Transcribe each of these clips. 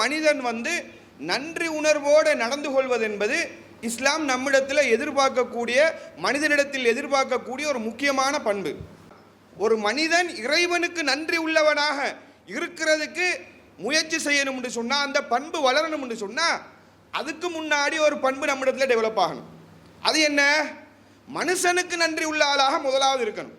மனிதன் வந்து நன்றி உணர்வோடு நடந்து கொள்வது என்பது இஸ்லாம் நம்மிடத்தில் எதிர்பார்க்கக்கூடிய மனிதனிடத்தில் எதிர்பார்க்கக்கூடிய ஒரு முக்கியமான பண்பு. ஒரு மனிதன் இறைவனுக்கு நன்றி உள்ளவனாக இருக்கிறதுக்கு முயற்சி செய்யணும்னு சொன்னால் அந்த பண்பு வளரணும்னு சொன்னால் அதுக்கு முன்னாடி ஒரு பண்பு நம்மிடத்தில் டெவலப் ஆகணும். அது என்ன? மனுஷனுக்கு நன்றி உள்ள ஆளாக முதலாவது இருக்கணும்.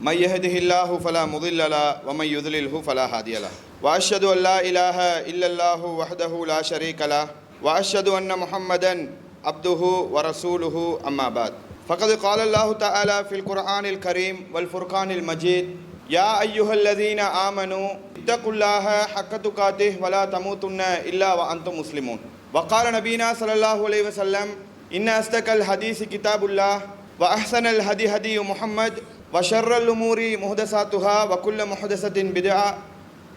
من يهده الله فلا مضل له ومن يضلله فلا هادي له. وأشهد أن لا إله إلا الله وحده لا شريك له. وأشهد أن محمدا عبده ورسوله أما بعد. فقد قال الله تعالى في القرآن الكريم والفرقان المجيد يا أيها الذين آمنوا اتقوا الله حق تقاته ولا تموتن إلا وأنتم مسلمون. وقال نبينا صلى الله عليه وسلم إن أصدق الحديث كتاب الله وأحسن الهدي هدي محمد وشر الأمور محدثاتها وكل محدثة بدعة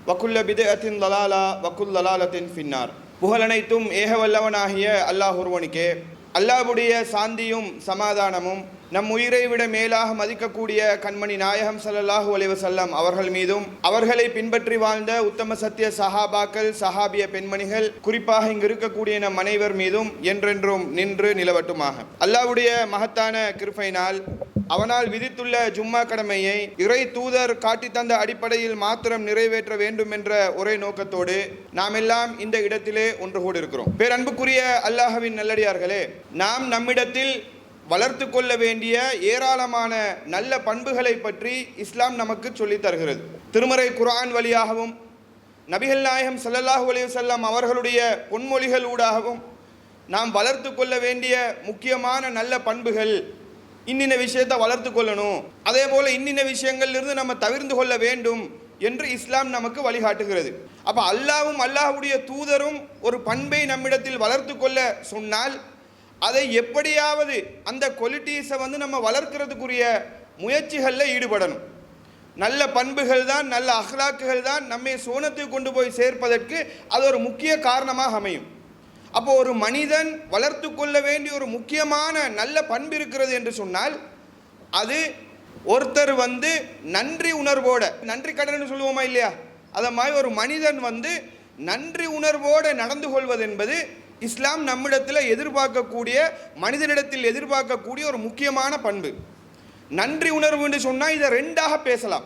وكل بدعة ضلالة وكل ضلالة في النار புகழனைத்தும் ஏக வல்லவனாகிய அல்லாஹ் ஒருவனுக்கே அல்லாஹ்வுடைய சாந்தியும் சமாதானமும் நம் உயிரை விட மேலாக மதிக்கக்கூடிய கண்மணி நாயகம் ஸல்லல்லாஹு அலைஹி வஸல்லம் அவர்கள் மீதும் அவர்களை பின்பற்றி வாழ்ந்த உத்தம சத்திய சஹாபாக்கள் சஹாபிய பெண்மணிகள் குறிப்பாக இங்கு இருக்கக்கூடிய நம் அனைவர் மீதும் என்றென்றும் நின்று நிலவட்டுமாக அல்லாஹ்வுடைய மகத்தான கிருபையினால் அவனால் விதித்துள்ள ஜும்மா கடமையை இறை தூதர் காட்டி தந்த அடிப்படையில் மாத்திரம் நிறைவேற்ற வேண்டும் என்ற ஒரே நோக்கத்தோடு நாம் எல்லாம் இந்த இடத்திலே ஒன்று கூடியிருக்கிறோம். பேரன்புக்குரிய அல்லாஹவின் நல்லடியார்களே நாம் நம்மிடத்தில் வளர்த்து கொள்ள வேண்டிய ஏராளமான நல்ல பண்புகளை பற்றி இஸ்லாம் நமக்கு சொல்லித் தருகிறது. திருமறை குரான் வழியாகவும் நபிகள் நாயகம் சல்லல்லாஹு அலையுசல்லாம் அவர்களுடைய பொன்மொழிகள் ஊடாகவும் நாம் வளர்த்து கொள்ள வேண்டிய முக்கியமான நல்ல பண்புகள் இன்னின்ன விஷயத்தை வளர்த்து கொள்ளணும். அதே போல் இன்னின்ன விஷயங்கள்லிருந்து நம்ம தவிர்ந்து கொள்ள வேண்டும் என்று இஸ்லாம் நமக்கு வழிகாட்டுகிறது. அப்போ அல்லாவும் அல்லாஹ்வுடைய தூதரும் ஒரு பண்பை நம்மிடத்தில் வளர்த்து கொள்ள சொன்னால் அதை எப்படியாவது அந்த குவாலிட்டிஸை வந்து நம்ம வளர்க்கறதுக்குரிய முயற்சிகளில் ஈடுபடணும். நல்ல பண்புகள் தான் நல்ல அஹ்லாக்குகள் தான் நம்மை சோனத்துக்கு கொண்டு போய் சேர்ப்பதற்கு அது ஒரு முக்கிய காரணமாக அமையும். அப்போ ஒரு மனிதன் வளர்த்து கொள்ள வேண்டிய ஒரு முக்கியமான நல்ல பண்பு இருக்கிறது என்று சொன்னால் அது ஒருத்தர் வந்து நன்றி உணர்வோட நன்றி கடன் சொல்லுவோமா இல்லையா? அதை மாதிரி ஒரு மனிதன் வந்து நன்றி உணர்வோடு நடந்து கொள்வது என்பது இஸ்லாம் நம்மிடத்தில் எதிர்பார்க்கக்கூடிய மனிதனிடத்தில் எதிர்பார்க்கக்கூடிய ஒரு முக்கியமான பண்பு. நன்றி உணர்வு என்று சொன்னால் இதை ரெண்டாக பேசலாம்.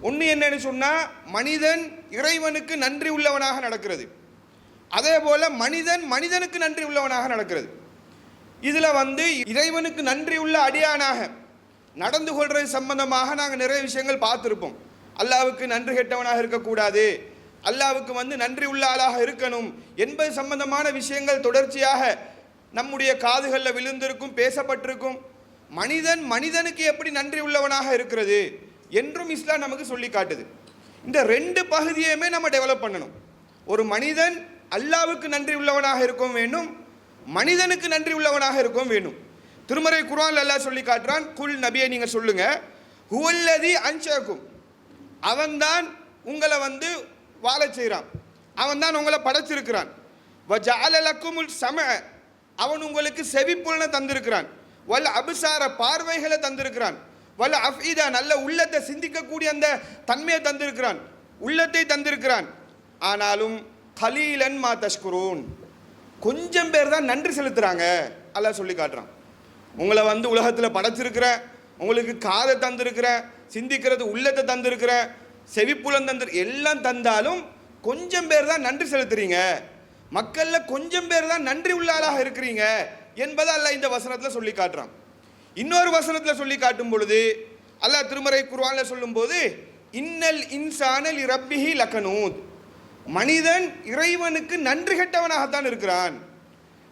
ஒன்று என்னன்னு சொன்னால் மனிதன் இறைவனுக்கு நன்றி உள்ளவனாக நடக்கிறது. அதே போல் மனிதன் மனிதனுக்கு நன்றி உள்ளவனாக நடக்கிறது. இதில் வந்து இறைவனுக்கு நன்றி உள்ள அடியானாக நடந்து கொள்வது சம்பந்தமாக நாங்கள் நிறைய விஷயங்கள் பார்த்துருப்போம். அல்லாவுக்கு நன்றி கெட்டவனாக இருக்கக்கூடாது. அல்லாவுக்கு வந்து நன்றி உள்ள ஆளாக இருக்கணும் என்பது சம்பந்தமான விஷயங்கள் தொடர்ச்சியாக நம்முடைய காதுகளில் விழுந்திருக்கும் பேசப்பட்டிருக்கும். மனிதன் மனிதனுக்கு எப்படி நன்றி உள்ளவனாக இருக்கிறது என்றும் இஸ்லாம் நமக்கு சொல்லி காட்டுது இந்த ரெண்டு பகுதியுமே நம்ம டெவலப் பண்ணணும். ஒரு மனிதன் அல்லாவுக்கு நன்றி உள்ளவனாக இருக்கவும் வேணும் மனிதனுக்கு நன்றி உள்ளவனாக இருக்கவும் வேணும். திருமறை குரான் அல்லா சொல்லி காட்டுறான் குல் நபியை நீங்கள் சொல்லுங்க ஹுவல்லதி அன்சாக்கும் அவன்தான் உங்களை வந்து வாழச் செய்கிறான். அவன்தான் உங்களை படைச்சிருக்கிறான். வஜஅல சம அவன் உங்களுக்கு செவிப்புலனை தந்திருக்கிறான். வல்ல அபிசார பார்வைகளை தந்திருக்கிறான். வல்ல அஃபீதா. நல்ல உள்ளத்தை சிந்திக்கக்கூடிய அந்த தன்மையை தந்திருக்கிறான். உள்ளத்தை தந்திருக்கிறான். ஆனாலும் கலீலன் மா தஷ்குரூன். கொஞ்சம் பேர் தான் நன்றி செலுத்துகிறாங்க அல்ல சொல்லி காட்டுறான். உங்களை வந்து உலகத்தில் படைச்சிருக்கிற உங்களுக்கு காதை தந்திருக்கிற சிந்திக்கிறது உள்ளத்தை தந்திருக்கிற செவிப்புலம் தந்து எல்லாம் தந்தாலும் கொஞ்சம் பேர் தான் நன்றி செலுத்துறீங்க. மக்களில் கொஞ்சம் பேர் தான் நன்றி உள்ள ஆளாக இருக்கிறீங்க என்பதை அல்ல இந்த வசனத்தில் சொல்லி காட்டுறான். இன்னொரு வசனத்தில் சொல்லி காட்டும் பொழுது அல்லாஹ் திருமறை குருவானில் சொல்லும்போது இன்னல் இன்சானல் ரப்பிஹி லக்கனூத் மனிதன் இறைவனுக்கு நன்றி கெட்டவனாகத்தான் இருக்கிறான்.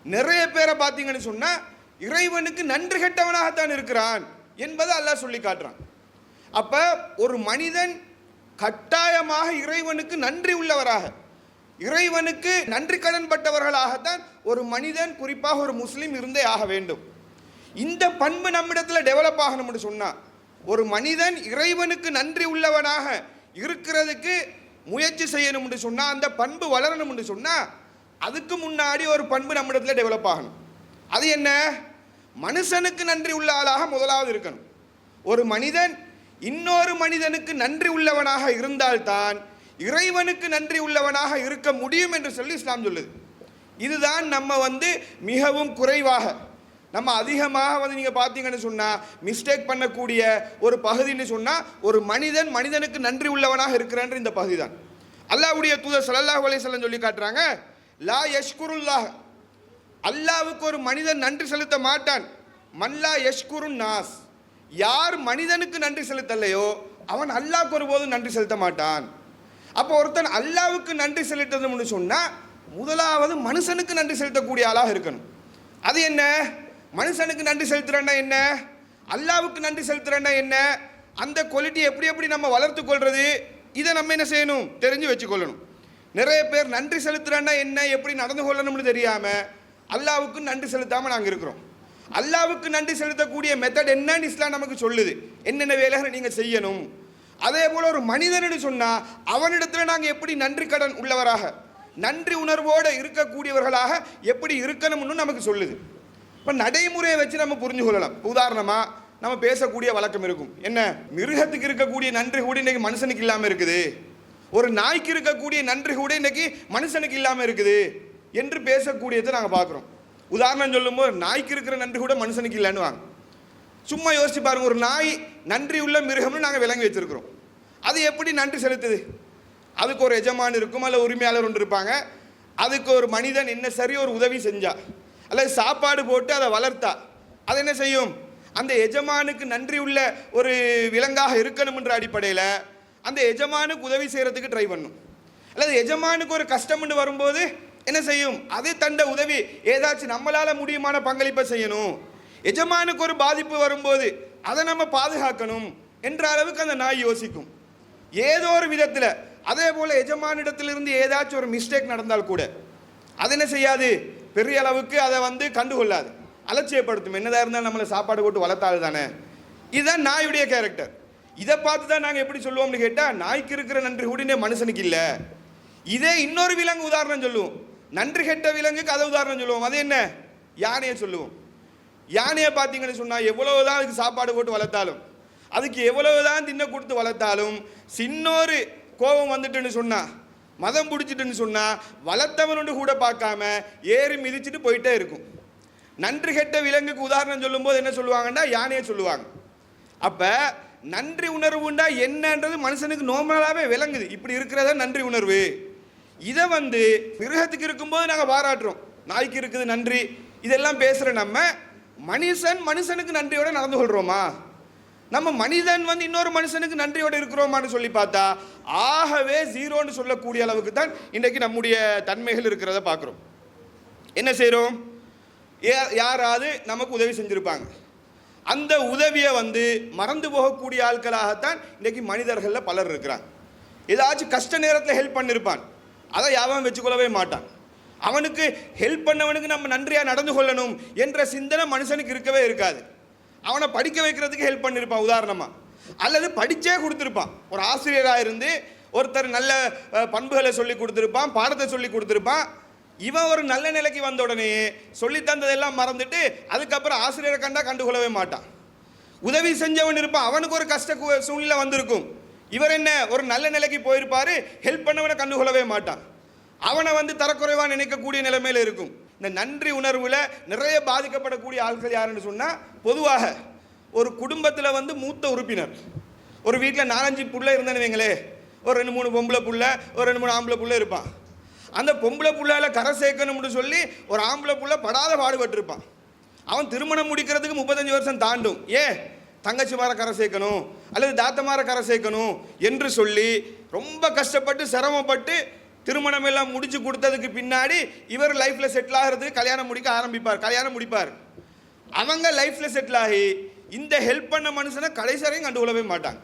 நிறைய பேரை பார்த்தீங்கன்னு சொன்னால் இறைவனுக்கு நன்றி கெட்டவனாகத்தான் இருக்கிறான் என்பதை அல்லாஹ் சொல்லி காட்டுறான். அப்போ ஒரு மனிதன் கட்டாயமாக இறைவனுக்கு நன்றி உள்ளவராக இறைவனுக்கு நன்றி கடன் பட்டவர்களாகத்தான் ஒரு மனிதன் குறிப்பாக ஒரு முஸ்லீம் இருந்தே ஆக வேண்டும். இந்த பண்பு நம்மிடத்தில் டெவலப் ஆகணும்னு சொன்னால் ஒரு மனிதன் இறைவனுக்கு நன்றி உள்ளவனாக இருக்கிறதுக்கு முயற்சி செய்யணும்னு சொன்னால் அந்த பண்பு வளரணும்னு சொன்னால் அதுக்கு முன்னாடி ஒரு பண்பு நம்மிடத்தில் டெவலப் ஆகணும். அது என்ன? மனுஷனுக்கு நன்றி உள்ள ஆளாக முதலாவது இருக்கணும். ஒரு மனிதன் இன்னொரு மனிதனுக்கு நன்றி உள்ளவனாக இருந்தால்தான் இறைவனுக்கு நன்றி உள்ளவனாக இருக்க முடியும் என்று சொல்லி இஸ்லாம் சொல்லுது. இதுதான் நம்ம வந்து மிகவும் குறைவாக நம்ம அதிகமாக வந்து நீங்கள் பார்த்தீங்கன்னு சொன்னால் மிஸ்டேக் பண்ணக்கூடிய ஒரு பகுதின்னு சொன்னால் ஒரு மனிதன் மனிதனுக்கு நன்றி உள்ளவனாக இருக்கிறன்ற இந்த பகுதி தான் அல்லாஹ்வுடைய தூதர் ஸல்லல்லாஹு அலைஹி சொல்லி காட்டுறாங்க லா யஷ்குருல்லாஹ். அல்லாவுக்கு ஒரு மனிதன் நன்றி செலுத்த மாட்டான். மல்லா யஷ்குரு நாஸ். யார் மனிதனுக்கு நன்றி செலுத்தலையோ அவன் அல்லாவுக்கு ஒருபோதும் நன்றி செலுத்த மாட்டான். அப்போ ஒருத்தன் அல்லாவுக்கு நன்றி செலுத்தணும்னு சொன்னால் முதலாவது மனுஷனுக்கு நன்றி செலுத்தக்கூடிய ஆளாக இருக்கணும். அது என்ன? மனுஷனுக்கு நன்றி செலுத்துறேன்னா என்ன? அல்லாவுக்கு நன்றி செலுத்துறேன்னா என்ன? அந்த குவாலிட்டி எப்படி எப்படி நம்ம வளர்த்து கொள்வது இதை நம்ம என்ன செய்யணும்? தெரிஞ்சு வச்சுக்கொள்ளணும். நிறைய பேர் நன்றி செலுத்துறேன்னா என்ன? எப்படி நடந்து கொள்ளணும்னு தெரியாமல் அல்லாவுக்கு நன்றி செலுத்தாமல் நாங்கள் இருக்கிறோம். அல்லாவுக்கு நன்றி செலுத்தக்கூடிய மெத்தட் என்னன்னு இஸ்லாம் நமக்கு சொல்லுது. என்னென்ன வேலைகளை நீங்கள் செய்யணும்? அதே போல் ஒரு மனிதன்னு சொன்னால் அவனிடத்தில் நாங்கள் எப்படி நன்றி கடன் உள்ளவராக நன்றி உணர்வோடு இருக்கக்கூடியவர்களாக எப்படி இருக்கணும்னு நமக்கு சொல்லுது. இப்போ நடைமுறையை வச்சு நம்ம புரிஞ்சு கொள்ளலாம். உதாரணமாக நம்ம பேசக்கூடிய வழக்கம் இருக்கும். என்ன? மிருகத்துக்கு இருக்கக்கூடிய நன்றி கூட இன்னைக்கு மனுஷனுக்கு இல்லாமல் இருக்குது. ஒரு நாய்க்கு இருக்கக்கூடிய நன்றி கூட இன்னைக்கு மனுஷனுக்கு இல்லாமல் இருக்குது என்று பேசக்கூடியதை நாங்கள் பார்க்குறோம். உதாரணம் சொல்லும்போது நாய்க்கு இருக்கிற நன்றி கூட மனுஷனுக்கு இல்லைன்னு வாங்க சும்மா யோசிச்சு பாருங்க ஒரு நாய் நன்றி உள்ள மிருகம்னு நாங்கள் விளங்கி வச்சிருக்கிறோம். அது எப்படி நன்றி செலுத்துது? அதுக்கு ஒரு எஜமான் இருக்கும்? அல்ல உரிமையாளர் ஒன்று இருப்பாங்க? அதுக்கு ஒரு மனிதன் என்ன சரி ஒரு உதவி செஞ்சால் அல்லது சாப்பாடு போட்டு அதை வளர்த்தா அது என்ன செய்யும்? அந்த எஜமானுக்கு நன்றி உள்ள ஒரு விலங்காக இருக்கணும்ன்ற அடிப்படையில் அந்த எஜமானுக்கு உதவி செய்கிறதுக்கு ட்ரை பண்ணும். அல்லது எஜமானுக்கு ஒரு கஷ்டம்னு வரும்போது என்ன செய்யும்? அது தண்ட உதவி ஏதாச்சும் நம்மளால் முடியுமான பங்களிப்பை செய்யணும். எஜமானுக்கு ஒரு பாதிப்பு வரும்போது அதை நம்ம பாதுகாக்கணும் என்ற அளவுக்கு அந்த நாய் யோசிக்கும். ஏதோ ஒரு விதத்தில் அதே போல் எஜமானிடத்திலிருந்து ஏதாச்சும் ஒரு மிஸ்டேக் நடந்தால் கூட அது என்ன செய்யாது? பெரிய அளவுக்கு அதை வந்து கண்டுகொள்ளாது. அலட்சியப்படுத்தும். என்னதாக இருந்தாலும் நம்மளை சாப்பாடு போட்டு வளர்த்தாது தானே. இதுதான் நாயுடைய கேரக்டர் இதை பார்த்து தான் நாங்கள் எப்படி சொல்லுவோம்னு கேட்டால் நாய்க்கு இருக்கிற நன்றி கூடினே மனுஷனுக்கு இல்லை. இதே இன்னொரு விலங்கு உதாரணம் சொல்லுவோம். நன்றி கெட்ட விலங்குக்கு அதை உதாரணம் சொல்லுவோம். அது என்ன? யானையை சொல்லுவோம். யானையை பார்த்தீங்கன்னு சொன்னால் எவ்வளவுதான் அதுக்கு சாப்பாடு போட்டு வளர்த்தாலும் அதுக்கு எவ்வளவுதான் தின்ன கொடுத்து வளர்த்தாலும் சின்னொரு கோபம் வந்துட்டுன்னு சொன்னால் மதம் பிடிச்சிட்டுன்னு சொன்னால் வளர்த்தவனு கூட பார்க்காம ஏறி மிதிச்சிட்டு போயிட்டே இருக்கும். நன்றி கெட்ட விலங்குக்கு உதாரணம் சொல்லும்போது என்ன சொல்லுவாங்கன்னா யானையை சொல்லுவாங்க. அப்போ நன்றி உணர்வுண்டா என்னன்றது மனுஷனுக்கு நோமலாகவே விளங்குது. இப்படி இருக்கிறதா நன்றி உணர்வு. இதை வந்து மிருகத்துக்கு இருக்கும்போது நாங்கள் பாராட்டுறோம். நாய்க்கு இருக்குது நன்றி. இதெல்லாம் பேசுகிற நம்ம மனுஷன் மனுஷனுக்கு நன்றியோட நடந்து கொள்கிறோமா நம்ம மனிதன் வந்து இன்னொரு மனுஷனுக்கு நன்றியோடு இருக்கிறோமான்னு சொல்லி பார்த்தா ஆகவே ஜீரோன்னு சொல்லக்கூடிய அளவுக்கு தான் இன்றைக்கு நம்முடைய தன்மைகள் இருக்கிறத பார்க்குறோம். என்ன செய்கிறோம் ஏ யாராவது நமக்கு உதவி செஞ்சுருப்பாங்க. அந்த உதவியை வந்து மறந்து போகக்கூடிய ஆட்களாகத்தான் இன்றைக்கி மனிதர்களில் பலர் இருக்கிறாங்க. ஏதாச்சும் கஷ்ட நேரத்தில் ஹெல்ப் பண்ணியிருப்பான் அதை யாவன் வச்சுக்கொள்ளவே மாட்டான். அவனுக்கு ஹெல்ப் பண்ணவனுக்கு நம்ம நன்றியாக நடந்து கொள்ளணும் என்ற சிந்தனை மனுஷனுக்கு இருக்கவே இருக்காது. அவனை படிக்க வைக்கிறதுக்கு ஹெல்ப் பண்ணியிருப்பான் உதாரணமாக அல்லது படித்தே கொடுத்துருப்பான். ஒரு ஆசிரியராக இருந்து ஒருத்தர் நல்ல பண்புகளை சொல்லி கொடுத்துருப்பான் பாடத்தை சொல்லி கொடுத்துருப்பான். இவன் ஒரு நல்ல நிலைக்கு வந்த உடனே சொல்லி தந்ததெல்லாம் மறந்துட்டு அதுக்கப்புறம் ஆசிரியரை கண்டா கண்டுகொள்ளவே மாட்டான். உதவி செஞ்சவன் இருப்பான் அவனுக்கு ஒரு கஷ்ட சூழ்நிலை வந்திருக்கும். இவர் என்ன ஒரு நல்ல நிலைக்கு போயிருப்பாரு ஹெல்ப் பண்ணவனை கண்டுகொள்ளவே மாட்டான். அவனை வந்து தரக்குறைவாக நினைக்கக்கூடிய நிலைமையில் இருக்கும். இந்த நன்றி உணர்வில் நிறைய பாதிக்கப்படக்கூடிய ஆட்கள் யாருன்னு சொன்னால் பொதுவாக ஒரு குடும்பத்தில் வந்து மூத்த உறுப்பினர். ஒரு வீட்டில் நாலஞ்சு புள்ள இருந்தேன்னு வைங்களே ஒரு ரெண்டு மூணு பொம்பளை புள்ள ஒரு ரெண்டு மூணு ஆம்பளை புள்ள இருப்பான். அந்த பொம்பளை புள்ளால கரை சேர்க்கணும்னு சொல்லி ஒரு ஆம்பளை புள்ள படாத பாடுபட்டிருப்பான். அவன் திருமணம் முடிக்கிறதுக்கு முப்பத்தஞ்சு வருஷம் தாண்டும். ஏ தங்கச்சி மாற கரை சேர்க்கணும் அல்லது தாத்த மாற கரை சேர்க்கணும் என்று சொல்லி ரொம்ப கஷ்டப்பட்டு சிரமப்பட்டு திருமணம் எல்லாம் முடிச்சு கொடுத்ததுக்கு பின்னாடி இவர் லைஃப்ல செட்டில் ஆகிறதுக்கு கல்யாணம் முடிக்க ஆரம்பிப்பார். கல்யாணம் முடிப்பார். அவங்க லைஃப்ல செட்டில் ஆகி இந்த ஹெல்ப் பண்ண மனுஷனை கடைசரையும் கண்டுகொள்ளவே மாட்டாங்க.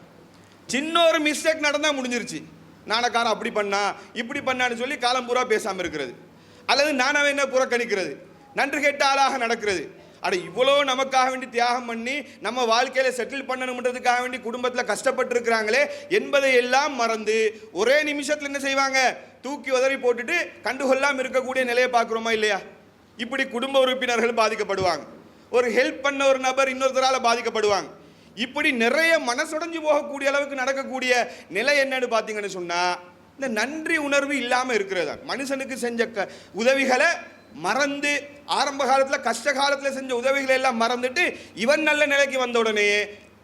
சின்ன ஒரு மிஸ்டேக் நடந்தால் முடிஞ்சிருச்சு. நாணக்காரன் அப்படி பண்ணா இப்படி பண்ணான்னு சொல்லி காலம் பூரா பேசாமல் இருக்கிறது. அல்லது நானாவே என்ன புறக்கணிக்கிறது? நன்றி கெட்ட ஆளாக நடக்கிறது. அட இவ்வளோ நமக்காக வேண்டி தியாகம் பண்ணி நம்ம வாழ்க்கையில் செட்டில் பண்ணணுன்றதுக்காக வேண்டி குடும்பத்தில் கஷ்டப்பட்டிருக்கிறாங்களே என்பதை எல்லாம் மறந்து ஒரே நிமிஷத்தில் என்ன செய்வாங்க? தூக்கி உதறி போட்டுட்டு கண்டுகொள்ளாமல் இருக்கக்கூடிய நிலையை பார்க்குறோமா இல்லையா? இப்படி குடும்ப உறுப்பினர்கள் பாதிக்கப்படுவாங்க. ஒரு ஹெல்ப் பண்ண ஒரு நபர் இன்னொருத்தரால் பாதிக்கப்படுவாங்க. இப்படி நிறைய மனசுடைஞ்சு போகக்கூடிய அளவுக்கு நடக்கக்கூடிய நிலை என்னன்னு பார்த்தீங்கன்னு சொன்னால் இந்த நன்றி உணர்வு இல்லாமல் இருக்கிறது தான். மனுஷனுக்கு செஞ்ச க உதவிகளை மறந்து ஆரம்ப காலத்தில் கஷ்ட காலத்தில் செஞ்ச உதவிகளை எல்லாம் மறந்துட்டு இவன் நல்ல நிலைக்கு வந்த உடனே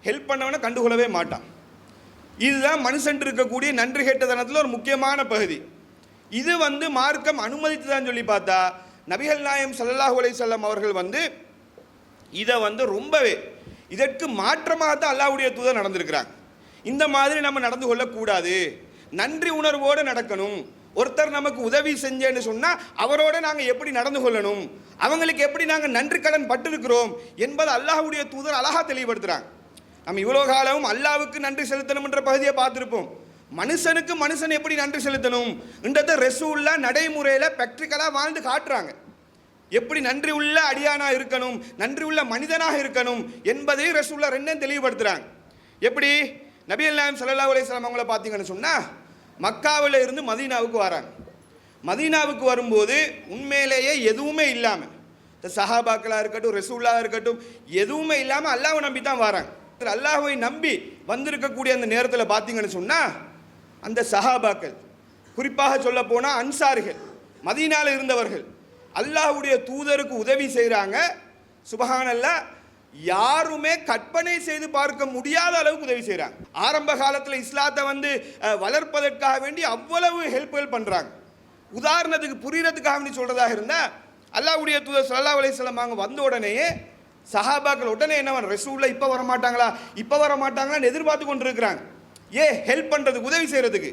ஹெல்ப் பண்ணவனை கண்டுகொள்ளவே மாட்டான். இதுதான் மனுஷன் இருக்கக்கூடிய நன்றி கேட்டதனத்தில் ஒரு முக்கியமான பகுதி. இது வந்து மார்க்கம் அனுமதித்துதான் சொல்லி பார்த்தா நபிகள் நாயம் சல்லாஹூ அலைஹி அவர்கள் வந்து இதை வந்து ரொம்பவே இதற்கு மாற்றமாக தான் அல்லாஹ்வுடைய தூதர் நடந்திருக்கிறாங்க இந்த மாதிரி நம்ம நடந்து கொள்ளக்கூடாது. நன்றி உணர்வோடு நடக்கணும். ஒருத்தர் நமக்கு உதவி செஞ்சேன்னு சொன்னால் அவரோட நாங்கள் எப்படி நடந்து கொள்ளணும்? அவங்களுக்கு எப்படி நாங்கள் நன்றி கடன் பட்டிருக்கிறோம்? என்பது அல்லாஹ்வுடைய தூதர் அழகாக தெளிவுபடுத்துகிறாங்க நம்ம இவ்வளோ காலமும் அல்லாவுக்கு நன்றி செலுத்தணும்ன்ற பகுதியை பார்த்துருப்போம். மனுஷனுக்கு மனுஷன் எப்படி நன்றி செலுத்தணும்? என்றதை ரெசூல்ல நடைமுறையில் ப்ராக்டிக்கலாக வாழ்ந்து காட்டுறாங்க. எப்படி நன்றி உள்ள அடியானா இருக்கணும்? நன்றி உள்ள மனிதனாக இருக்கணும்? என்பதை ரசூல்லா ரெண்டும் தெளிவுபடுத்துகிறாங்க எப்படி? நபி அல்லாம் சல்லா அலிஸ்லாம் அவங்கள பார்த்தீங்கன்னு சொன்னால் மக்காவில் இருந்து மதீனாவுக்கு வராங்க. மதீனாவுக்கு வரும்போது உண்மையிலேயே எதுவுமே இல்லாமல் இந்த சஹாபாக்களாக இருக்கட்டும் ரசூல்லாக இருக்கட்டும் எதுவுமே இல்லாமல் அல்லாஹை நம்பி தான் வராங்க. அல்லாஹ்வை நம்பி வந்திருக்கக்கூடிய அந்த நேரத்தில் பார்த்தீங்கன்னு சொன்னால் அந்த சஹாபாக்கள் குறிப்பாக சொல்ல போனால் அன்சார்கள் மதீனாவில் இருந்தவர்கள் அல்லாஹ்வுடைய தூதருக்கு உதவி செய்கிறாங்க சுபஹானல்லா யாருமே கற்பனை செய்து பார்க்க முடியாத அளவுக்கு உதவி செய்கிறாங்க ஆரம்ப காலத்தில் இஸ்லாத்தை வந்து வளர்ப்பதற்காக வேண்டி அவ்வளவு ஹெல்ப்புகள் பண்ணுறாங்க உதாரணத்துக்கு புரியறதுக்காக வேண்டி சொல்கிறதாக இருந்தால் அல்லாவுடைய தூதர் சல்லா அலைஹி அங்கே அவங்க வந்த உடனேயே சஹாபாக்கள் உடனே என்ன ரசூலில் இப்போ வர மாட்டாங்களா இப்போ வர மாட்டாங்களான்னு எதிர்பார்த்து கொண்டு இருக்கிறாங்க ஏ ஹெல்ப் பண்ணுறதுக்கு உதவி செய்கிறதுக்கு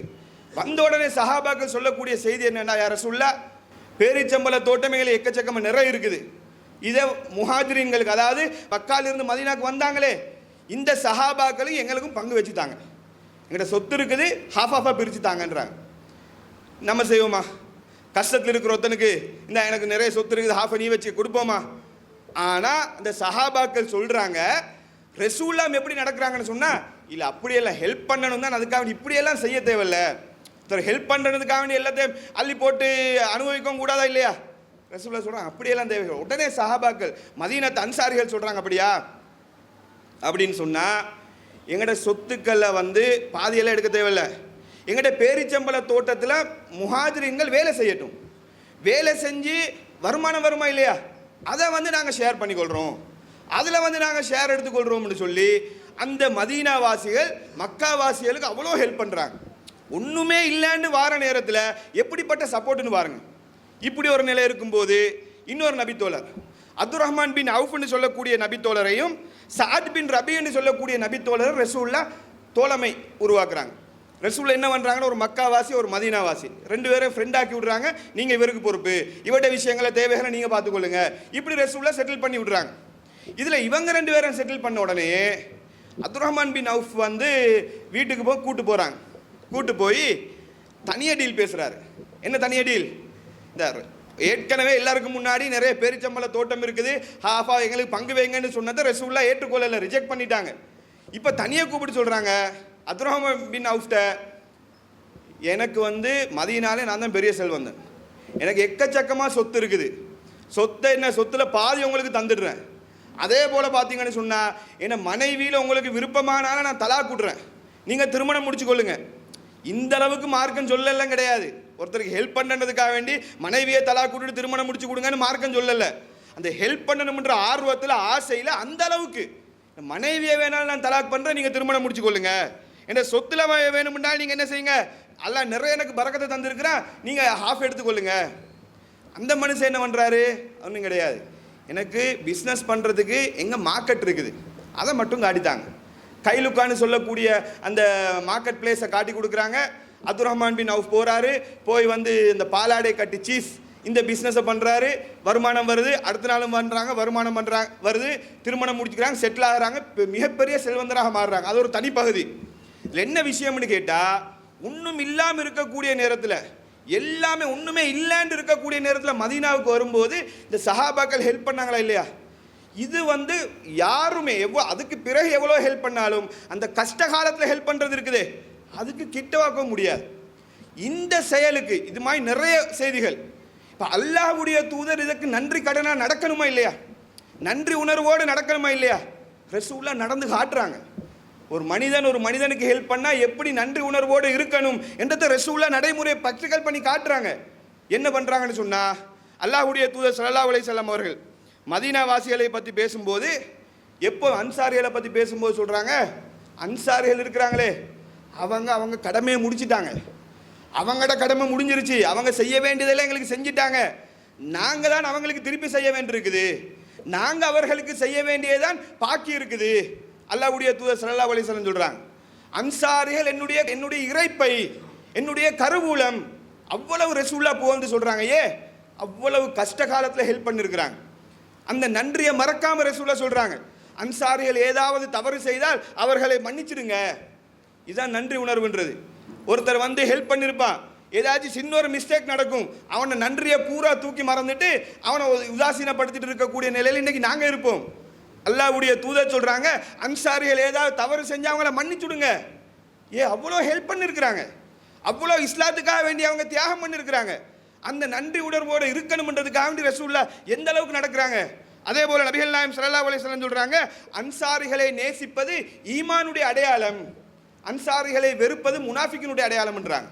வந்த உடனே சஹாபாக்கள் சொல்லக்கூடிய செய்தி என்னென்னா யார் சொல்ல பேரிச்சம்பள தோட்டமைகள் எக்கச்சக்கமாக நிறைய இருக்குது. இதை முஹாஜிரின்களுக்கு அதாவது பக்காலிருந்து மதினாக்கு வந்தாங்களே இந்த சஹாபாக்களும் எங்களுக்கும் பங்கு வச்சுட்டாங்க. எங்கள்கிட்ட சொத்து இருக்குது ஹாஃப் ஹாஃபாக பிரிச்சுட்டாங்கன்றாங்க. நம்ம செய்வோமா? கஷ்டத்தில் இருக்கிற ஒருத்தனுக்கு இந்த எனக்கு நிறைய சொத்து இருக்குது ஹாஃப் நீ வச்சு கொடுப்போமா? ஆனால் இந்த சஹாபாக்கள் சொல்கிறாங்க ரெசூல்லாம் எப்படி நடக்கிறாங்கன்னு சொன்னால் இல்லை அப்படியெல்லாம் ஹெல்ப் பண்ணணும் தான் அதுக்காக இப்படியெல்லாம் செய்ய தேவையில்ல. ஹெல்ப் பண்ணுறதுக்காக வேண்டி எல்லாத்தையும் அள்ளி போட்டு அனுபவிக்கவும் கூடாதா இல்லையா? ரசூல்லா சொல்கிறாங்க அப்படியெல்லாம் தேவைகள் உடனே சஹாபாக்கள் மதீனத்து அன்சாரிகள் சொல்கிறாங்க அப்படியா? அப்படின்னு சொன்னால் எங்கள்ட சொத்துக்களை வந்து பாதியெல்லாம் எடுக்க தேவையில்ல. எங்கள்ட பேரிச்சம்பள தோட்டத்தில் முஹாஜிரின்கள் வேலை செய்யட்டும். வேலை செஞ்சு வருமானம் வருமா இல்லையா? அதை வந்து நாங்கள் ஷேர் பண்ணிக்கொள்கிறோம் அதில் வந்து நாங்கள் ஷேர் எடுத்துக்கொள்கிறோம்னு சொல்லி அந்த மதீனாவாசிகள் மக்காவாசிகளுக்கு அவ்வளோ ஹெல்ப் பண்ணுறாங்க ஒன்றுமே இல்லைன்னு வார நேரத்தில் எப்படிப்பட்ட சப்போர்ட்டுன்னு பாருங்கள் இப்படி ஒரு நிலை இருக்கும்போது இன்னொரு நபித்தோழர் அப்துல் ரஹ்மான் பின் அவுஃப்னு சொல்லக்கூடிய நபித்தோழரையும் சாத் பின் என்று சொல்லக்கூடிய நபித்தோழர் ரசூல்லா தோழமை உருவாக்குறாங்க. ரசூல் என்ன பண்ணுறாங்கன்னு ஒரு மக்காவாசி ஒரு மதீனாவாசி. ரெண்டு பேரும் ஃப்ரெண்டாக்கி விடுறாங்க. நீங்கள் இவருக்கு பொறுப்பு. இவட விஷயங்களை தேவைகளை நீங்கள் பார்த்துக்கொள்ளுங்க. இப்படி ரசூலாக செட்டில் பண்ணி விடுறாங்க. இதில் இவங்க ரெண்டு பேரும் செட்டில் பண்ண உடனே அப்துல் ரஹ்மான் பின் அவுஃப் வந்து வீட்டுக்கு போய் கூட்டு போகிறாங்க கூட்டு போய் தனியாக டீல் பேசுகிறாரு என்ன தனியாக டீல் இந்த ஏற்கனவே எல்லாருக்கும் முன்னாடி நிறைய பேரிச்சம்பள தோட்டம் இருக்குது. ஹாஃபா எங்களுக்கு பங்கு வைங்கன்னு சொன்னதை ரசூல்லா ஏற்றுக்கொள்ளலை ரிஜெக்ட் பண்ணிட்டாங்க. இப்போ தனியாக கூப்பிட்டு சொல்கிறாங்க அப்துல் பின் அவுஃப்ட எனக்கு வந்து மதியனாலே நான் தான் பெரிய செல்வந்தன் எனக்கு எக்கச்சக்கமாக சொத்து இருக்குது. சொத்தை என்ன சொத்துல பாதி உங்களுக்கு தந்துடுறேன். அதே போல் பார்த்தீங்கன்னு சொன்னால் என்னை மனைவியில் உங்களுக்கு விருப்பமானால நான் தலா கூட்டுறேன். நீங்கள் திருமணம் முடிச்சு கொள்ளுங்கள் இந்த அளவுக்கு மார்க்கம் சொல்லலாம் கிடையாது. ஒருத்தருக்கு ஹெல்ப் பண்ணுறதுக்காக வேண்டி மனைவியை தலா கூட்டிட்டு திருமணம் முடிச்சு கொடுங்கன்னு மார்க்கம் சொல்லலை. அந்த ஹெல்ப் பண்ணணும்ன்ற ஆர்வத்தில் ஆசையில் அந்த அளவுக்கு மனைவியை வேணாலும் நான் தலாக் பண்ணுறேன் நீங்கள் திருமணம் முடிச்சு கொள்ளுங்க. என்ற சொத்துல வேணும்னா நீங்கள் என்ன செய்யுங்க? எல்லாம் நிறைய எனக்கு பறக்கத்தை தந்திருக்கிறேன். நீங்கள் ஹாஃப் எடுத்துக்கொள்ளுங்க அந்த மனுஷன் என்ன பண்ணுறாரு ஒன்றும் கிடையாது. எனக்கு பிஸ்னஸ் பண்ணுறதுக்கு எங்கே மார்க்கெட் இருக்குது. அதை மட்டும் காட்டித்தாங்க. கைலுக்கான்னு சொல்லக்கூடிய அந்த மார்க்கெட் பிளேஸை காட்டி கொடுக்குறாங்க. அப்துல் ரஹ்மான் பின் அவுஃப் போகிறாரு போய் வந்து இந்த பாலாடை கட்டி சீஸ் இந்த பிஸ்னஸை பண்ணுறாரு வருமானம் வருது அடுத்த நாளும் பண்ணுறாங்க வருமானம் பண்ணுறாங்க வருது. திருமணம் முடிச்சுக்கிறாங்க செட்டில் ஆகுறாங்க இப்போ மிகப்பெரிய செல்வந்தராக மாறுறாங்க. அது ஒரு தனிப்பகுதி. இதில் என்ன விஷயம்னு கேட்டால் ஒன்றும் இல்லாமல் இருக்கக்கூடிய நேரத்தில் எல்லாமே ஒன்றுமே இல்லைன்னு இருக்கக்கூடிய நேரத்தில் மதீனாவுக்கு வரும்போது இந்த சஹாபாக்கள் ஹெல்ப் பண்ணாங்களா இல்லையா? இது வந்து யாருமே எவ்வளோ அதுக்கு பிறகு எவ்வளோ ஹெல்ப் பண்ணாலும் அந்த கஷ்ட காலத்தில் ஹெல்ப் பண்ணுறது இருக்குதே. அதுக்கு கிட்டவாக்க முடியாது. இந்த செயலுக்கு இது மாதிரி நிறைய செய்திகள். இப்போ அல்லாஹ்வுடைய தூதர் இதற்கு நன்றி கடனாக நடக்கணுமா இல்லையா? நன்றி உணர்வோடு நடக்கணுமா இல்லையா? ரசூலாக நடந்து காட்டுறாங்க. ஒரு மனிதன் ஒரு மனிதனுக்கு ஹெல்ப் பண்ணால் எப்படி நன்றி உணர்வோடு இருக்கணும் என்றதை ரசூல்லா நடைமுறையை பற்றுகள் பண்ணி காட்டுறாங்க. என்ன பண்ணுறாங்கன்னு சொன்னால் அல்லாஹுடைய தூதர் சல்லா அலைஹி செல்லம் அவர்கள் மதீனா வாசிகளை பற்றி பேசும்போது எப்போ அன்சாரிகளை பற்றி பேசும்போது சொல்கிறாங்க அன்சாரிகள் இருக்கிறாங்களே. அவங்க அவங்க கடமையை முடிச்சிட்டாங்க. அவங்களோட கடமை முடிஞ்சிருச்சு. அவங்க செய்ய வேண்டியதெல்லாம் எங்களுக்கு செஞ்சிட்டாங்க. நாங்கள் தான் அவங்களுக்கு திருப்பி செய்ய வேண்டியிருக்குது. நாங்கள் அவர்களுக்கு செய்ய வேண்டியதான் பாக்கி இருக்குது. அல்லாவுடைய தூதர் சல்லா அலைஹி சொல்கிறாங்க அன்சாரிகள் என்னுடைய என்னுடைய இறைப்பை என்னுடைய கருவூலம் அவ்வளவு ரசூல்லா புகழ்ந்து சொல்கிறாங்க ஏ அவ்வளவு கஷ்ட காலத்தில் ஹெல்ப் பண்ணியிருக்கிறாங்க அந்த நன்றியை மறக்காமல் ரசூலா சொல்கிறாங்க அன்சாரிகள் ஏதாவது தவறு செய்தால் அவர்களை மன்னிச்சிடுங்க. இதுதான் நன்றி உணர்வுன்றது. ஒருத்தர் வந்து ஹெல்ப் பண்ணியிருப்பான் ஏதாச்சும் சின்ன ஒரு மிஸ்டேக் நடக்கும். அவனை நன்றியை பூரா தூக்கி மறந்துட்டு அவனை உதாசீனப்படுத்திட்டு இருக்கக்கூடிய நிலையில் இன்னைக்கு நாங்கள் இருப்போம். அல்லாவுடைய தூதர் சொல்கிறாங்க அன்சாரிகள் ஏதாவது தவறு செஞ்சு அவங்கள மன்னிச்சுடுங்க. ஏ அவ்வளோ ஹெல்ப் பண்ணியிருக்கிறாங்க அவ்வளோ இஸ்லாத்துக்காக வேண்டி அவங்க தியாகம் பண்ணியிருக்கிறாங்க அந்த நன்றி உணர்வோடு இருக்கணும்ன்றதுக்காக வேண்டி ரசூல்லா எந்த அளவுக்கு நடக்கிறாங்க. அதே போல் நபிகள் நாயம் சல்லா அலைஹி சொல்கிறாங்க அன்சாரிகளை நேசிப்பது ஈமானுடைய அடையாளம். அன்சாரிகளை வெறுப்பது முனாஃபிக்கினுடைய அடையாளம்ன்றாங்க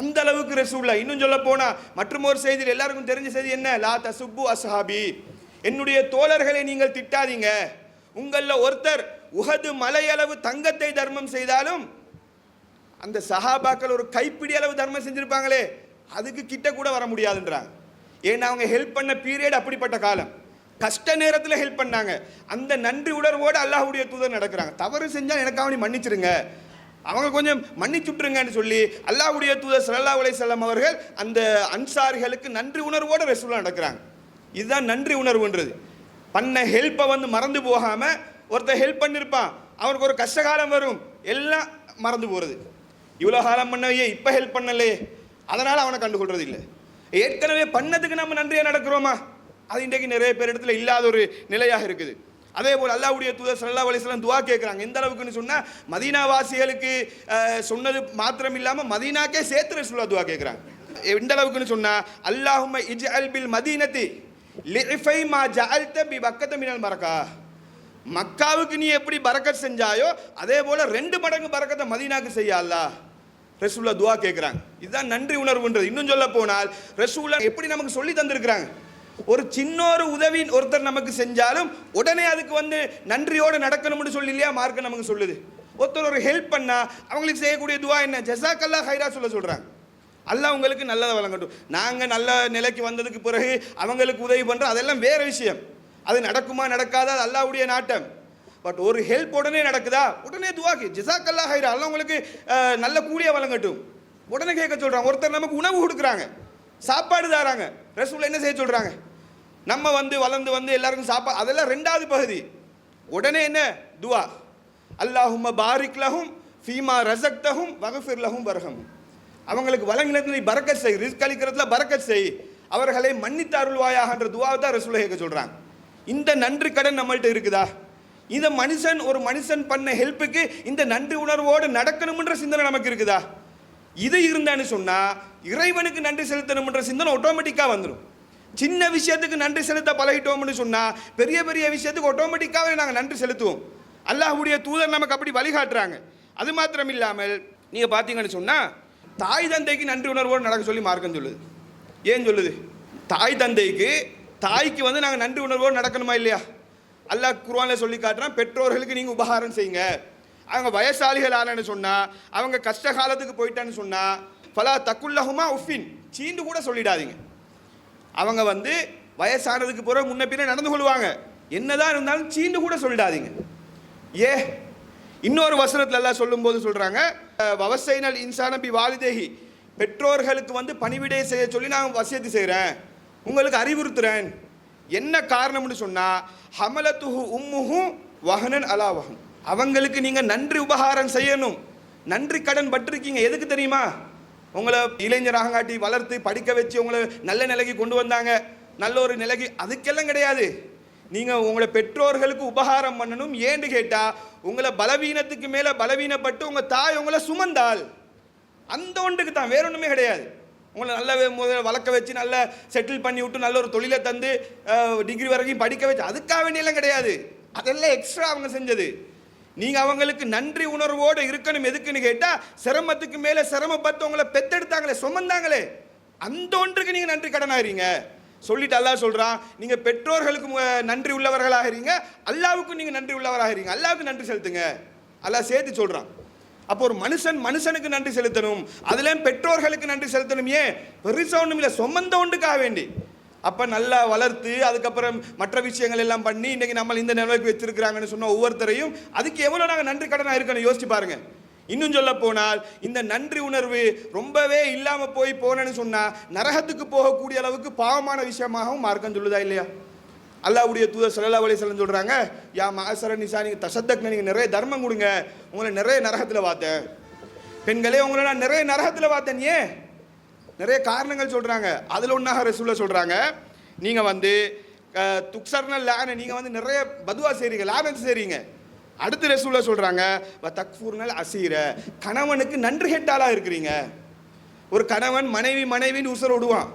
அந்த அளவுக்கு ரசூல்லா இன்னும் சொல்ல போனால் மற்றும் ஒரு செய்தியில் எல்லாருக்கும் தெரிஞ்ச செய்தி என்ன? லா தசுப்பு அசஹாபி என்னுடைய தோழர்களை நீங்கள் திட்டாதீங்க. உங்களில் ஒருத்தர் உகது மலையளவு தங்கத்தை தர்மம் செய்தாலும் அந்த சஹாபாக்கள் ஒரு கைப்பிடி அளவு தர்மம் செஞ்சுருப்பாங்களே அதுக்கு கிட்ட கூட வர முடியாதுன்றாங்க. ஏன்னா அவங்க ஹெல்ப் பண்ண பீரியட் அப்படிப்பட்ட காலம். கஷ்ட நேரத்தில் ஹெல்ப் பண்ணாங்க. அந்த நன்றி உணர்வோடு அல்லாஹுடைய தூதர் நடக்கிறாங்க. தவறு செஞ்சால் எனக்காக நீ மன்னிச்சிருங்க. அவங்க கொஞ்சம் மன்னிச்சுட்டுருங்கன்னு சொல்லி அல்லாவுடைய தூதர் சல்லா உலை செல்லம் அவர்கள் அந்த அன்சாரிகளுக்கு நன்றி உணர்வோடு ரசூலா நடக்கிறாங்க. இதுதான் நன்றி உணர்வுன்றது. பண்ண ஹெல்ப்பை வந்து மறந்து போகாமல் ஒருத்தர் ஹெல்ப் பண்ணியிருப்பான் அவனுக்கு ஒரு கஷ்டகாலம் வரும். எல்லாம் மறந்து போகிறது இவ்வளோ காலம் பண்ணவையே இப்போ ஹெல்ப் பண்ணலையே? அதனால் அவனை கண்டுகொள்றது இல்லை. ஏற்கனவே பண்ணதுக்கு நம்ம நன்றியாக நடக்கிறோமா? அது இன்றைக்கு நிறைய பேர் இடத்துல இல்லாத ஒரு நிலையாக இருக்குது. அதே போல் அல்லாவுடைய தூதர் சல்லா அலிஸ்லாம் துவா கேட்குறாங்க. எந்த அளவுக்குன்னு சொன்னால் மதீனாவாசிகளுக்கு சொன்னது மாத்திரம் இல்லாமல் மதீனாக்கே சேர்த்து ரசூலுல்லாஹ் துவா கேட்குறாங்க. எந்த அளவுக்குன்னு சொன்னால் அல்லாஹும் இஜ் அல் பில் மதீனத்தி லிஃபை மா ஜஅல்த பி பக்கத்த மினல் மரக்கா மக்காவுக்கு நீ எப்படி பறக்கத் செஞ்சாயோ அதே போல் ரெண்டு மடங்கு பறக்கத்தை மதீனாக்கு செய்ய அல்லாஹ். ரசூல்லா துவா கேட்குறாங்க. இதுதான் நன்றி உணர்வுன்றது. இன்னும் சொல்ல போனால் ரசூல்லா எப்படி நமக்கு சொல்லி தந்திருக்கிறாங்க? ஒரு சின்ன ஒரு உதவி ஒருத்தர் நமக்கு செஞ்சாலும் உடனே அதுக்கு வந்து நன்றியோடு நடக்கணும்னு சொல்லி இல்லையா? மார்க்க நமக்கு சொல்லுது. ஒருத்தர் ஒரு ஹெல்ப் பண்ணால் அவங்களுக்கு செய்யக்கூடிய துவா என்ன? ஜசாக்கல்லா ஹைரா சொல்ல சொல்கிறாங்க அல்லாஹ் உங்களுக்கு நல்லதை வழங்கட்டும். நாங்கள் நல்ல நிலைக்கு வந்ததுக்கு பிறகு அவங்களுக்கு உதவி பண்ணுறோம் அதெல்லாம் வேற விஷயம். அது நடக்குமா நடக்காதா? அது அல்லாவுடைய நாட்டம். பட் ஒரு ஹெல்ப் உடனே நடக்குதா? உடனே துவாக்கு ஜிசாக்கல்லா ஹைரா. அல்லாஹ் உங்களுக்கு நல்ல கூலிய வழங்கட்டும். உடனே கேட்க சொல்கிறாங்க ஒருத்தர் நமக்கு உணவு கொடுக்குறாங்க. சாப்பாடு தராங்க. ரசூலில் என்ன செய்ய சொல்கிறாங்க நம்ம வந்து வளர்ந்து வந்து எல்லாருக்கும் சாப்பா அதெல்லாம் ரெண்டாவது பகுதி. உடனே என்ன? துவா. அல்லாஹும் பாரிக் லஹும் ஃபீமா ரசக்தஹும் வகஃபிர் லஹும் பரஹம் அவங்களுக்கு வழங்கினது நீ பரக்கத் செய் ரிஸ்க் அளிக்கிறதுல பரக்கத் செய். அவர்களை மன்னித்து அருள்வாயாகன்ற துவாவை தான் ரசூலை கேட்க சொல்கிறாங்க இந்த நன்றி கடன் நம்மள்கிட்ட இருக்குதா? இந்த மனுஷன் ஒரு மனுஷன் பண்ண ஹெல்ப்புக்கு இந்த நன்றி உணர்வோடு நடக்கணும்ன்ற சிந்தனை நமக்கு இருக்குதா? இது இருந்தான்னு சொன்னால் இறைவனுக்கு நன்றி செலுத்தணும்ன்ற சிந்தனை ஆட்டோமேட்டிக்காக வந்துடும் சின்ன விஷயத்துக்கு நன்றி செலுத்த பழகிட்டோம்னு சொன்னால் பெரிய பெரிய விஷயத்துக்கு ஆட்டோமேட்டிக்காகவே நாங்கள் நன்றி செலுத்துவோம். அல்லாஹ்வுடைய தூதர் நமக்கு அப்படி வழிகாட்டுறாங்க. அது மாத்திரம் இல்லாமல் நீங்கள் பார்த்தீங்கன்னு சொன்னால் தாய் தந்தைக்கு நன்றி உணர்வோடு நடக்க சொல்லி மார்க்கம் சொல்லுது. ஏன் சொல்லுது? தாய் தந்தைக்கு தாய்க்கு வந்து நாங்கள் நன்றி உணர்வோடு நடக்கணுமா இல்லையா? அல்லாஹ் குருவானில் சொல்லி காட்டுறான் பெற்றோர்களுக்கு நீங்கள் உபகாரம் செய்யுங்க. அவங்க வயசாளிகள் ஆனன்னு சொன்னால் அவங்க கஷ்ட காலத்துக்கு போயிட்டான்னு சொன்னால் பலா தக்குல்லஹுமா உஃபின். சீண்டு கூட சொல்லிடாதீங்க. அவங்க வந்து வயசானதுக்கு பிறகு முன்ன பின்ன நடந்து கொள்வாங்க. என்னதான் இருந்தாலும் சீண்டு கூட சொல்லிடாதீங்க ஏ இன்னொரு வசனத்துல எல்லாம் சொல்லும்போது சொல்றாங்க வவசைனல் இன்சான பி வாலிதேஹி பெற்றோர்களுக்கு வந்து பணிவிடை செய்ய சொல்லி நான் வசியத்து செய்கிறேன் உங்களுக்கு அறிவுறுத்துறேன். என்ன காரணம்னு சொன்னா ஹமலத்துஹு உம்முஹும் வஹனன் அலா வஹன். அவங்களுக்கு நீங்க நன்றி உபகாரம் செய்யணும். நன்றி கடன் பட்டிருக்கீங்க. எதுக்கு தெரியுமா? உங்களை இளைஞராக காட்டி வளர்த்து படிக்க வச்சு உங்களை நல்ல நிலைக்கு கொண்டு வந்தாங்க. நல்ல ஒரு நிலைக்கு அதுக்கெல்லாம் கிடையாது. நீங்கள் உங்களை பெற்றோர்களுக்கு உபகாரம் பண்ணணும் ஏன்னு கேட்டால் உங்களை பலவீனத்துக்கு மேலே பலவீனப்பட்டு உங்கள் தாய் உங்களை சுமந்தாள் அந்த ஒன்றுக்கு தான் வேற ஒன்றுமே கிடையாது. உங்களை நல்ல முதல்ல வளர்க்க வச்சு நல்ல செட்டில் பண்ணி விட்டு நல்ல ஒரு தொழிலை தந்து டிகிரி வரைக்கும் படிக்க வச்சு அதுக்காக வேண்டியெல்லாம் கிடையாது. அதெல்லாம் எக்ஸ்ட்ரா அவங்க செஞ்சது. நீங்கள் அவங்களுக்கு நன்றி உணர்வோடு இருக்கணும். எதுக்குன்னு கேட்டால் சிரமத்துக்கு மேலே சிரமப்பட்டு உங்களை பெத்தெடுத்தாங்களே சுமந்தாங்களே. அந்த ஒன்றுக்கு நீங்கள் நன்றி கடனாகிறீங்க. சொல்லிட்டு அல்லாஹ் சொல்கிறான் நீங்கள் பெற்றோர்களுக்கு நன்றி நன்றி உள்ளவர்களாகிறீங்க. அல்லாவுக்கும் நீங்கள் நன்றி உள்ளவராகிறீங்க. அல்லாவுக்கு நன்றி செலுத்துங்க. அல்லாஹ் சேர்த்து சொல்கிறான் அப்போ ஒரு மனுஷன் மனுஷனுக்கு நன்றி செலுத்தணும். அதுலேயும் பெற்றோர்களுக்கு நன்றி செலுத்தணும். ஏன்? பெருசாக ஒன்றும் இல்லை சொமந்த ஒன்றுக்காக வேண்டி. அப்போ நல்லா வளர்த்து அதுக்கப்புறம் மற்ற விஷயங்கள் எல்லாம் பண்ணி இன்றைக்கி நம்ம இந்த நிலைக்கு வச்சிருக்கிறாங்கன்னு சொன்ன ஒவ்வொருத்தரையும் அதுக்கு எவ்வளோ நாங்கள் நன்றி கடனாக இருக்கணும் யோசிச்சு பாருங்கள் இன்னும் சொல்ல போனால் இந்த நன்றி உணர்வு ரொம்பவே இல்லாமல் போய் போனேன்னு சொன்னால் நரகத்துக்கு போகக்கூடிய அளவுக்கு பாவமான விஷயமாகவும் மார்க்கம் சொல்லுதா இல்லையா? அல்லாவுடைய தூதர் ஸல்லல்லாஹு அலைஹி வஸல்லம் சொல்கிறாங்க யா மாசர நிசா நீங்கள் தசத்தக்ன நீங்கள் நிறைய தர்மம் கொடுங்க உங்களை நிறைய நரகத்தில் பார்த்தேன். பெண்களே உங்களை நான் நிறைய நரகத்தில் பார்த்தேன் ஏன்? நிறைய காரணங்கள் சொல்கிறாங்க அதில் ஒன்றாக ரசூலை சொல்கிறாங்க நீங்கள் வந்து அஹ், துக்சர்ன நீங்கள் வந்து நிறைய பதுவா செய்கிறீங்க லானத்து செய்கிறீங்க அடுத்து ரசூலை சொல்கிறாங்க தக்ஃபூர்னல் அசீர. கணவனுக்கு நன்றி கெட்டாலாக இருக்கிறீங்க? ஒரு கணவன் மனைவி மனைவின்னு உசுர விடுவான்.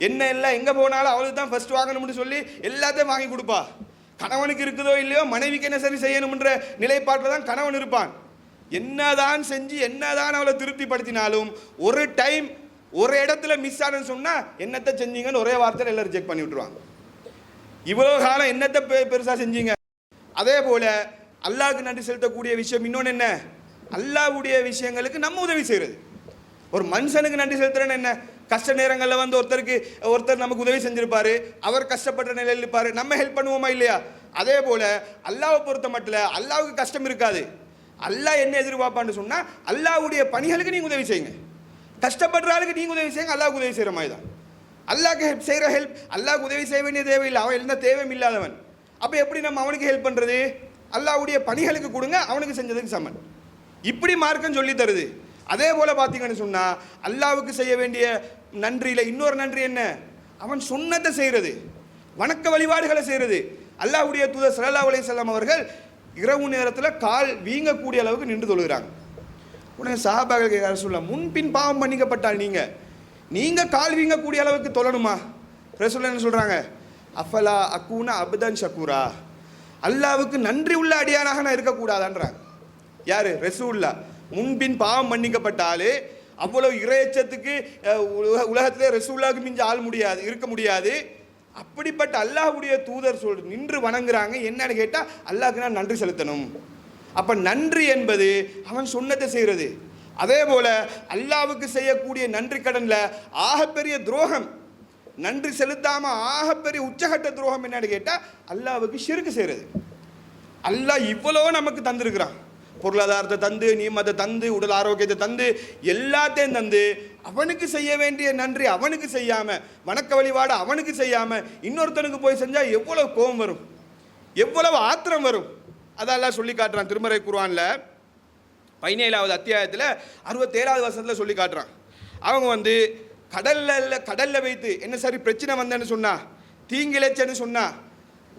என்ன எல்லாம் எங்கே போனாலும் அவளுக்கு தான் ஃபர்ஸ்ட் வாங்கணும்னு சொல்லி எல்லாத்தையும் வாங்கி கொடுப்பா. கணவனுக்கு இருக்குதோ இல்லையோ மனைவிக்கு என்ன சரி செய்யணும்ன்ற நிலைப்பாட்டில் தான் கணவன் இருப்பான். என்னதான் செஞ்சு என்னதான் அவளை திருப்திப்படுத்தினாலும் ஒரு டைம் ஒரு இடத்துல மிஸ் ஆனன்னு சொன்னால் என்னத்தை செஞ்சீங்கன்னு ஒரே வார்த்தையில் எல்லாம் ரிஜெக்ட் பண்ணி விட்டுருவாங்க. இவ்வளோ காலம் என்னத்தை பெ பெருசாக செஞ்சீங்க? அதே போல் அல்லாவுக்கு நன்றி செலுத்தக்கூடிய விஷயம் இன்னொன்று என்ன? அல்லாஹ்வுடைய விஷயங்களுக்கு நம்ம உதவி செய்கிறது ஒரு மனுஷனுக்கு நன்றி செலுத்துறேன்னு என்ன? கஷ்ட நேரங்களில் வந்து ஒருத்தருக்கு ஒருத்தர் நமக்கு உதவி செஞ்சுருப்பாரு அவர் கஷ்டப்படுற நிலையில் இருப்பார் நம்ம ஹெல்ப் பண்ணுவோமா இல்லையா? அதே போல் அல்லாவை பொறுத்த மட்டும் அல்லாவுக்கு கஷ்டம் இருக்காது. அல்லாஹ் என்ன எதிர்பார்ப்பான்னு சொன்னால் அல்லாஹ்வுடைய பணிகளுக்கு நீங்கள் உதவி செய்யுங்க. கஷ்டப்படுற ஆளுக்கு உதவி செய்யுங்க அல்லாவுக்கு உதவி செய்கிற மாதிரி தான். அல்லாவுக்கு ஹெல்ப் செய்கிற ஹெல்ப் அல்லாவுக்கு உதவி செய்ய வேண்டிய தேவையில்லை. அவன் எந்த தேவையும் இல்லாதவன். அப்போ எப்படி நம்ம அவனுக்கு ஹெல்ப் பண்ணுறது அல்லாஹ்வுடைய பணிகளுக்கு கொடுங்க அவனுக்கு செஞ்சதுக்கு சமன். இப்படி மார்க்கம் சொல்லி தருது. அதே போல் பார்த்தீங்கன்னு சொன்னால் அல்லாவுக்கு செய்ய வேண்டிய நன்றியில் இன்னொரு நன்றி என்ன? அவன் சொன்னதை செய்கிறது வணக்க வழிபாடுகளை செய்கிறது அல்லாஹ்வுடைய தூதர் ஸல்லல்லாஹு அலைஹி அவர்கள் இரவு நேரத்தில் கால் வீங்கக்கூடிய அளவுக்கு நின்று தொழுகிறாங்க. உடனே சஹாபாக்கள் கேட்க சொல்ல முன்பின் பாவம் பண்ணிக்கப்பட்டால் நீங்க நீங்க கால் வீங்கக்கூடிய அளவுக்கு தொழணுமா? ரசூல் என்ன சொல்றாங்க அஃபலா அக்கூனா அபுதன் ஷக்கூரா அல்லாவுக்கு நன்றி உள்ள அடியானாக நான் இருக்கக்கூடாதான்றாங்க. யாரு? ரசூல்லா முன்பின் பாவம் மன்னிக்கப்பட்டாலே அவ்வளவு இறையச்சத்துக்கு உலகத்திலே ரசூல்லாவுக்கு மிஞ்ச ஆள் முடியாது இருக்க முடியாது. அப்படிப்பட்ட அல்லாஹ்வுடைய தூதர் சொல் நின்று வணங்குறாங்க. என்னன்னு கேட்டால் அல்லாஹ்க்கு நான் நன்றி செலுத்தணும். அப்போ நன்றி என்பது அவன் சொன்னதை செய்கிறது. அதே போல் அல்லாவுக்கு செய்யக்கூடிய நன்றி கடனில் ஆகப்பெரிய துரோகம். நன்றி செலுத்தாமல் ஆகப்பெரிய உச்சகட்ட துரோகம் என்னன்னு கேட்டால் அல்லாவுக்கு சிறுக்கு செய்கிறது. அல்லாஹ் இவ்வளோ நமக்கு தந்திருக்கிறான். பொருளாதாரத்தை தந்து நியமத்தை தந்து உடல் ஆரோக்கியத்தை தந்து எல்லாத்தையும் தந்து அவனுக்கு செய்ய வேண்டிய நன்றி அவனுக்கு செய்யாமல் வணக்க வழிபாடு அவனுக்கு செய்யாமல் இன்னொருத்தனுக்கு போய் செஞ்சால் எவ்வளவு கோபம் வரும். எவ்வளவு ஆத்திரம் வரும். அதெல்லாம் சொல்லி காட்டுறான். திருமறை குருவானில் பதினேழாவது அத்தியாயத்தில் அறுபத்தேழாவது வருஷத்தில் சொல்லி காட்டுறான். அவங்க வந்து கடல்ல கடலில் வைத்து என்ன சரி பிரச்சனை வந்தேன்னு சொன்னா? தீங்கிழைச்சேன்னு சொன்னா?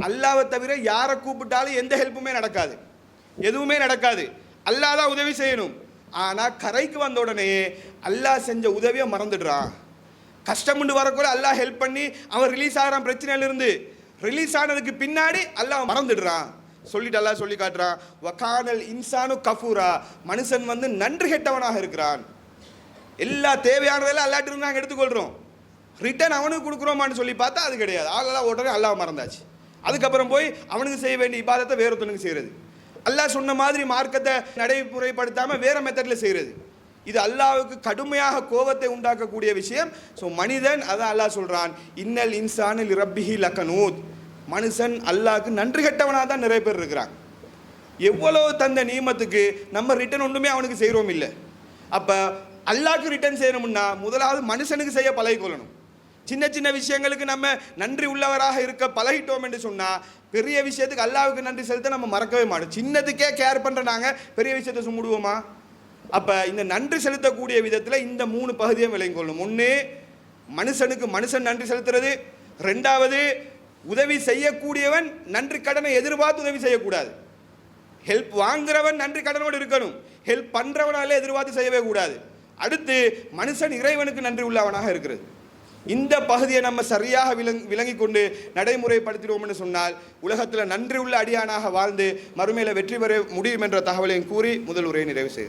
அல்லாவை தவிர யாரை கூப்பிட்டாலும் எந்த ஹெல்ப்புமே நடக்காது. எதுவுமே நடக்காது. அல்லாஹ் தான் உதவி செய்யணும். ஆனால் கரைக்கு வந்த உடனே அல்லாஹ் செஞ்ச உதவியை மறந்துடுறான். கஷ்டமுண்டு வரக்குள்ள அல்லாஹ் ஹெல்ப் பண்ணி அவன் ரிலீஸ் ஆகிறான் பிரச்சனையிலிருந்து. ரிலீஸ் ஆனதுக்கு பின்னாடி அல்லாஹ் மறந்துடுறான். சொல்லிட்டு அல்லாஹ் சொல்லி காட்டுறான் வக்கானல் இன்சானு கஃபூரா. மனுஷன் வந்து நன்றி கெட்டவனாக இருக்கிறான். எல்லா தேவையானதெல்லாம் அல்லாட்டிருந்து நாங்கள் எடுத்துக்கொள்கிறோம் ரிட்டர்ன் அவனுக்கு கொடுக்குறோமான்னு சொல்லி பார்த்தா அது கிடையாது. ஆளெல்லாம் உடனே அல்லாஹ் மறந்தாச்சு. அதுக்கப்புறம் போய் அவனுக்கு செய்ய வேண்டிய இபாதத்தை வேறொருத்தனுக்கு செய்கிறது அல்லாஹ் சொன்ன மாதிரி மார்க்கத்தை நடைமுறைப்படுத்தாமல் வேறு மெத்தடில் செய்கிறது இது அல்லாவுக்கு கடுமையாக கோபத்தை உண்டாக்கக்கூடிய விஷயம். ஸோ மனிதன் அதான் அல்லாஹ் சொல்கிறான் இன்னல் இன்சானில் ரப்பிஹி லக்கனூத் மனுஷன் அல்லாவுக்கு நன்றி கெட்டவனாக தான் நிறைய பேர் இருக்கிறாங்க. எவ்வளோ தந்த நியமத்துக்கு நம்ம ரிட்டர்ன் ஒன்றுமே அவனுக்கு செய்கிறோம் இல்லை. அப்போ அல்லாவுக்கு ரிட்டர்ன் செய்யணும்னா முதலாவது மனுஷனுக்கு செய்ய பழகிக்கொள்ளணும். சின்ன சின்ன விஷயங்களுக்கு நம்ம நன்றி உள்ளவராக இருக்க பழகிட்டோம் என்று சொன்னால் பெரிய விஷயத்துக்கு அல்லாவுக்கு நன்றி செலுத்த நம்ம மறக்கவே மாட்டோம். சின்னதுக்கே கேர் பண்ணுற நாங்கள் பெரிய விஷயத்தை சும்முடுவோமா? அப்போ இந்த நன்றி செலுத்தக்கூடிய விதத்தில் இந்த மூணு பகுதியும் விளங்கிக் ஒன்று மனுஷனுக்கு மனுஷன் நன்றி செலுத்துறது. ரெண்டாவது உதவி செய்யக்கூடியவன் நன்றி கடனை எதிர்பார்த்து உதவி செய்யக்கூடாது. ஹெல்ப் வாங்குறவன் நன்றி கடனோடு இருக்கணும். ஹெல்ப் பண்ணுறவனால எதிர்பார்த்து செய்யவே கூடாது. அடுத்து மனுஷன் இறைவனுக்கு நன்றி உள்ளவனாக இருக்கிறது. இந்த பகுதியை நம்ம சரியாக விளங் விளங்கி கொண்டு நடைமுறைப்படுத்திடுவோம்னு சொன்னால் உலகத்தில் நன்றி உள்ள அடியானாக வாழ்ந்து மறுமையில் வெற்றி பெற முடியும் என்ற தகவலையும் கூறி முதல் உரையை நிறைவு செய்கிறேன்.